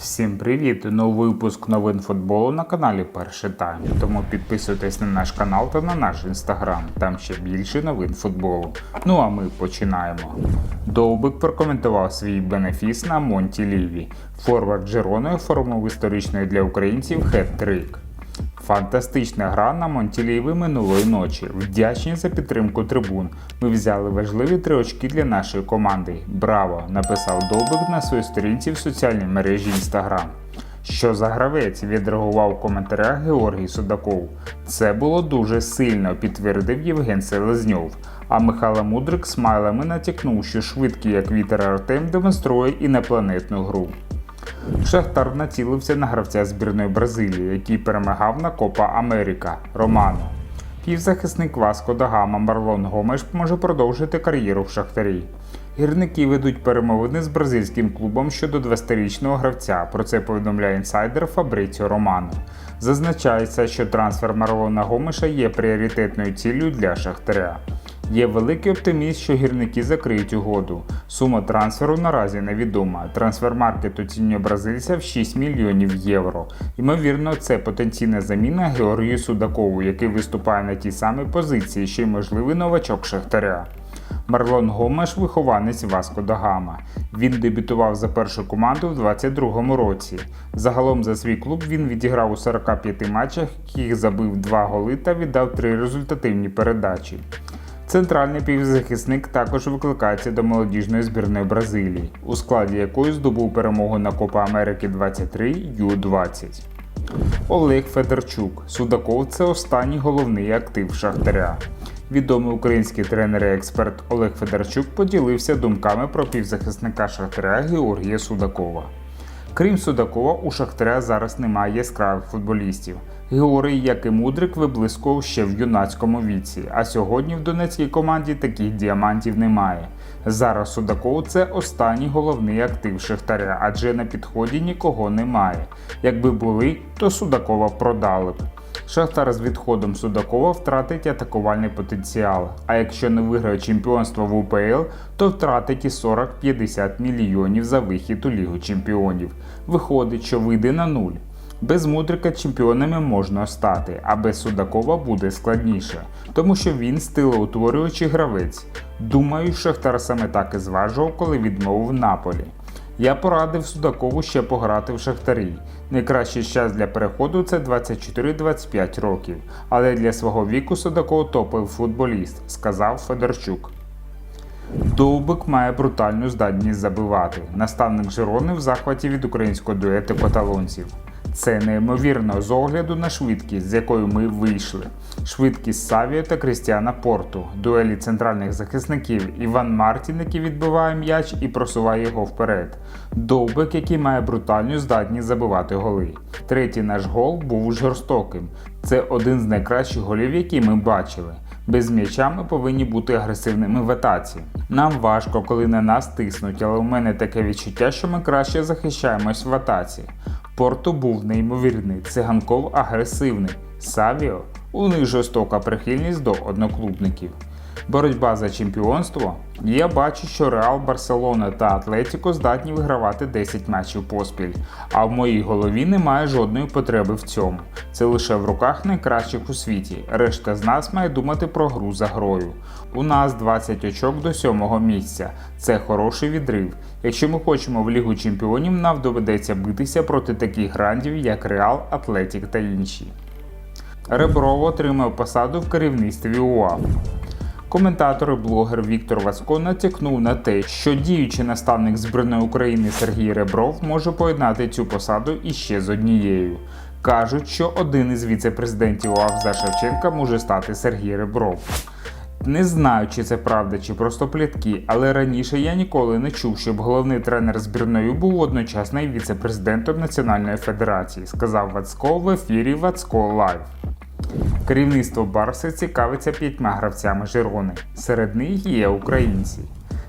Всім привіт! Новий випуск новин футболу на каналі Перший Тайм. Тому підписуйтесь на наш канал та на наш інстаграм. Там ще більше новин футболу. Ну а ми починаємо. Довбик прокоментував свій бенефіс на Монті Ліві. Форвард Джерони оформив історичний для українців хет-трик. Фантастична гра на Монтілієві минулої ночі. Вдячні за підтримку трибун. Ми взяли важливі три очки для нашої команди. Браво! написав Довбик на своїй сторінці в соціальній мережі Instagram. Що за гравець відреагував в коментарях Георгій Судаков. Це було дуже сильно, підтвердив Євген Селезньов. А Михайло Мудрик смайлами натякнув, що швидкий як вітер Артем демонструє інопланетну гру. Шахтар націлився на гравця збірної Бразилії, який перемагав на Копа Америка Романо. Півзахисник Васко Дагама Марлон Гомеш може продовжити кар'єру в Шахтарі. Гірники ведуть перемовини з бразильським клубом щодо 20-річного гравця. Про це повідомляє інсайдер Фабриціо Романо. Зазначається, що трансфер Марлона Гомеша є пріоритетною ціллю для Шахтаря. Є великий оптиміст, що гірники закриють угоду. Сума трансферу наразі невідома. Трансфермаркет оцінює бразильця в 6 мільйонів євро. Ймовірно, це потенційна заміна Георгію Судакову, який виступає на тій самій позиції, що й можливий новачок Шахтаря. Марлон Гомеш вихованець Васко Дагама. Він дебютував за першу команду в 22-му році. Загалом за свій клуб він відіграв у 45 матчах, яких забив 2 голи та віддав 3 результативні передачі. Центральний півзахисник також викликається до молодіжної збірної Бразилії, у складі якої здобув перемогу на Копа Америки 23 Ю-20. Олег Федорчук. Судаков це останній головний актив Шахтаря. Відомий український тренер і експерт Олег Федорчук поділився думками про півзахисника Шахтаря Георгія Судакова. Крім Судакова, у Шахтаря зараз немає яскравих футболістів. Георгій, як і Мудрик, виблискував ще в юнацькому віці, а сьогодні в донецькій команді таких діамантів немає. Зараз Судаков це останній головний актив Шахтаря, адже на підході нікого немає. Якби були, то Судакова продали б. Шахтар з відходом Судакова втратить атакувальний потенціал. А якщо не виграє чемпіонство в УПЛ, то втратить і 40-50 мільйонів за вихід у Лігу чемпіонів. Виходить, що вийде на нуль. Без Мудрика чемпіонами можна стати, а без Судакова буде складніше, тому що він стилоутворюючий гравець. Думаю, Шахтар саме так і зважував, коли відмовив Наполі. Я порадив Судакову ще пограти в Шахтарі. Найкращий час для переходу це 24-25 років, але для свого віку Судаков топовий футболіст, сказав Федорчук. Довбик має брутальну здатність забивати. Наставник Жирони в захваті від українського дуету каталонців. Це неймовірно з огляду на швидкість, з якою ми вийшли. Швидкість Савіо та Крістіана Порту, дуелі центральних захисників, Іван Мартін, який відбиває м'яч і просуває його вперед. Довбик, який має брутальну здатність забивати голи. Третій наш гол був жорстоким. Це один з найкращих голів, які ми бачили. Без м'яча ми повинні бути агресивними в атаці. Нам важко, коли на нас тиснуть, але у мене таке відчуття, що ми краще захищаємось в атаці. Порту був неймовірний, циганков агресивний. Савіо у них жорстока прихильність до одноклубників. Боротьба за чемпіонство. Я бачу, що Реал, Барселона та Атлетіко здатні вигравати 10 матчів поспіль, а в моїй голові немає жодної потреби в цьому. Це лише в руках найкращих у світі. Решта з нас має думати про гру за грою. У нас 20 очок до сьомого місця. Це хороший відрив. Якщо ми хочемо в Лігу Чемпіонів, нам доведеться битися проти таких грандів, як Реал, Атлетік та інші. Ребров отримав посаду в керівництві УАФ. Коментатор і блогер Віктор Вацько натякнув на те, що діючий наставник збірної України Сергій Ребров може поєднати цю посаду іще з однією. Кажуть, що один із віце-президентів УАФ за Шевченка може стати Сергій Ребров. Не знаю, чи це правда, чи просто плітки, але раніше я ніколи не чув, щоб головний тренер збірної був одночасно і віце-президентом Національної федерації, сказав Вацько в ефірі Вацько Лайв. Керівництво Барси цікавиться п'ятьма гравцями Жирони. Серед них є українці.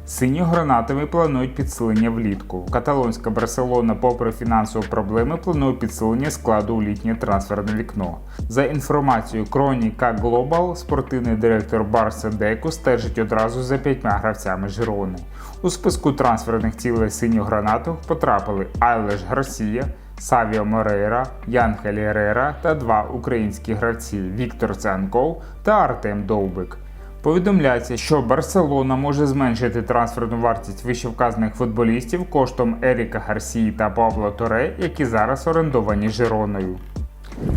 Синьо-гранатові планують підсилення влітку. Каталонська Барселона, попри фінансові проблеми, планує підсилення складу у літнє трансферне вікно. За інформацією Кроніка Global, спортивний директор Барса Деку стежить одразу за п'ятьма гравцями Жирони. У списку трансферних цілей синьо-гранатових потрапили Айлеш Гарсія, Савіо Морейра, Янхель Ерера та два українські гравці Віктор Цянков та Артем Довбик. Повідомляється, що Барселона може зменшити трансферну вартість вищевказаних футболістів коштом Еріка Гарсії та Павло Торе, які зараз орендовані Жироною.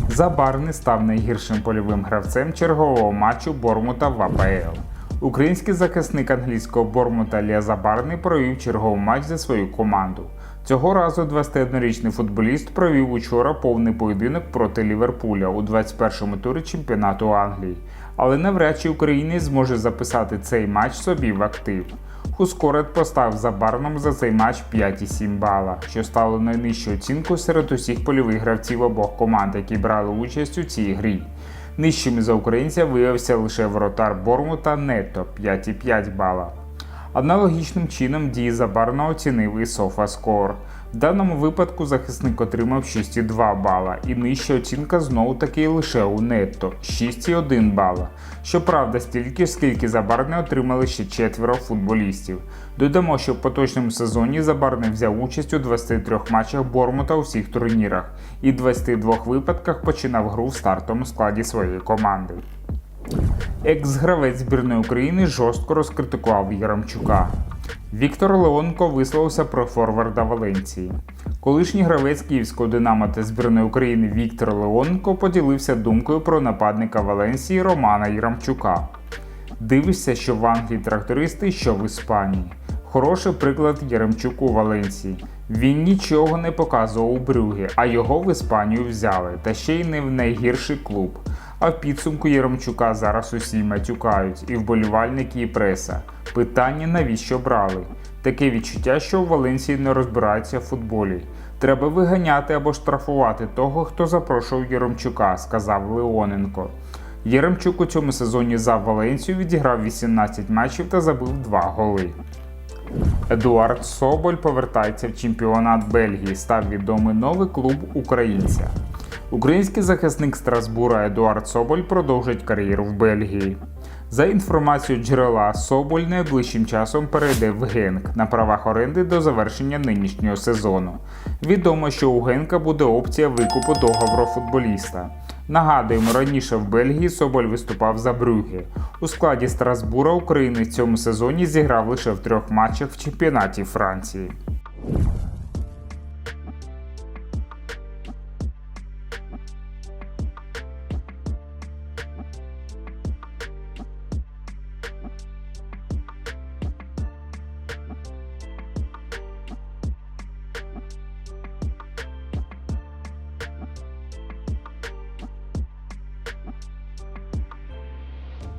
Забарний став найгіршим польовим гравцем чергового матчу Бормута в АПЛ. Український захисник англійського Бормута Лія Забарний провів черговий матч за свою команду. Цього разу 21-річний футболіст провів учора повний поєдинок проти Ліверпуля у 21-му турі чемпіонату Англії, але навряд чи українець зможе записати цей матч собі в актив. Хускорет поставив Забарному за цей матч 5,7 бала, що стало найнижчою оцінкою серед усіх польових гравців обох команд, які брали участь у цій грі. Нижчим за українця виявився лише воротар Бормута Нето 5,5 бала. Аналогічним чином дії Забарна оцінив і SofaScore. В даному випадку захисник отримав 6,2 бала, і нижча оцінка знову таки лише у нетто 6,1 бала. Щоправда, стільки ж, скільки Забарне отримали ще четверо футболістів. Додамо, що в поточному сезоні Забарне взяв участь у 23 матчах Бормута у всіх турнірах і в 22 випадках починав гру в стартовому складі своєї команди. Екс-гравець збірної України жорстко розкритикував Яремчука. Віктор Леонко висловився про форварда Валенції. Колишній гравець київського Динамо та збірної України Віктор Леонко поділився думкою про нападника Валенсії Романа Яремчука. Дивишся, що в Англії трактористи, що в Іспанії. Хороший приклад Яремчук у Валенції. Він нічого не показував у Брюгі, а його в Іспанію взяли, та ще й не в найгірший клуб. А в підсумку Яремчука зараз усі матюкають, і вболівальники, і преса. Питання навіщо брали? Таке відчуття, що у Валенції не розбираються в футболі. Треба виганяти або штрафувати того, хто запрошував Яремчука, сказав Леоненко. Яремчук у цьому сезоні за Валенцію відіграв 18 матчів та забив 2 голи. Едуард Соболь повертається в чемпіонат Бельгії. Став відомий новий клуб українця. Український захисник Страсбура Едуард Соболь продовжить кар'єру в Бельгії. За інформацією джерела, Соболь найближчим часом перейде в Генк на правах оренди до завершення нинішнього сезону. Відомо, що у Генка буде опція викупу договору футболіста. Нагадуємо, раніше в Бельгії Соболь виступав за Брюге. У складі Страсбура українець в цьому сезоні зіграв лише в трьох матчах в чемпіонаті Франції.